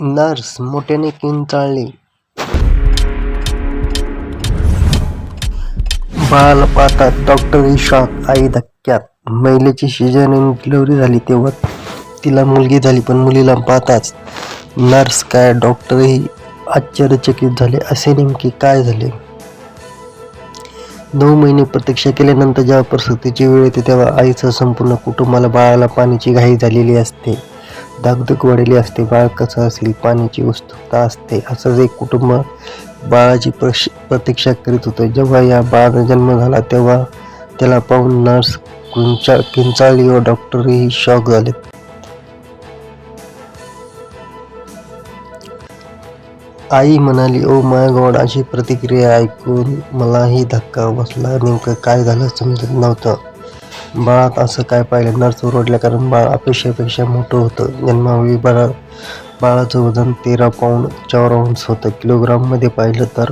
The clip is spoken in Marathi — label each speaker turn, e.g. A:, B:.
A: नर्स मोठ्याने किंचाळली. बाळाला पाहताच डॉक्टर शॉक, आई धक्क्यात. महिलेची सिझेरियन डिलिव्हरी झाली तेव्हा तिला मुलगी झाली पण मुलीला पाहताच नर्स काय डॉक्टरही आश्चर्यचकित झाले. असे नेमके काय झाले? नऊ महिने प्रतीक्षा केल्यानंतर जेव्हा प्रसूतीची वेळ येते तेव्हा आईचं संपूर्ण कुटुंबाला बाळाला पाण्याची घाई झालेली असते. धाकधूक वाढलेली असते. बाळ कसं असेल? पाण्याची उत्सुकता असते. असंच एक कुटुंब बाळाची प्रश- प्रतीक्षा करीत होतं. जेव्हा या बाळाचा जन्म झाला तेव्हा त्याला पाहून नर्स किंचा- किंचाळी व डॉक्टरही शॉक झाले. आई म्हणाली, ओ माय गॉड अशी प्रतिक्रिया ऐकून मलाही धक्का बसला. नेमकं काय झालं समजत नव्हतं. बाळात असं काय पाहिलं? नर्स ओरडल्या कारण बाळ अपेक्षेपेक्षा मोठं होतं. जन्मावेळी बाळा बाळाचं वजन तेरा पाऊंड चौरा औंस होतं. किलोग्राममध्ये पाहिलं तर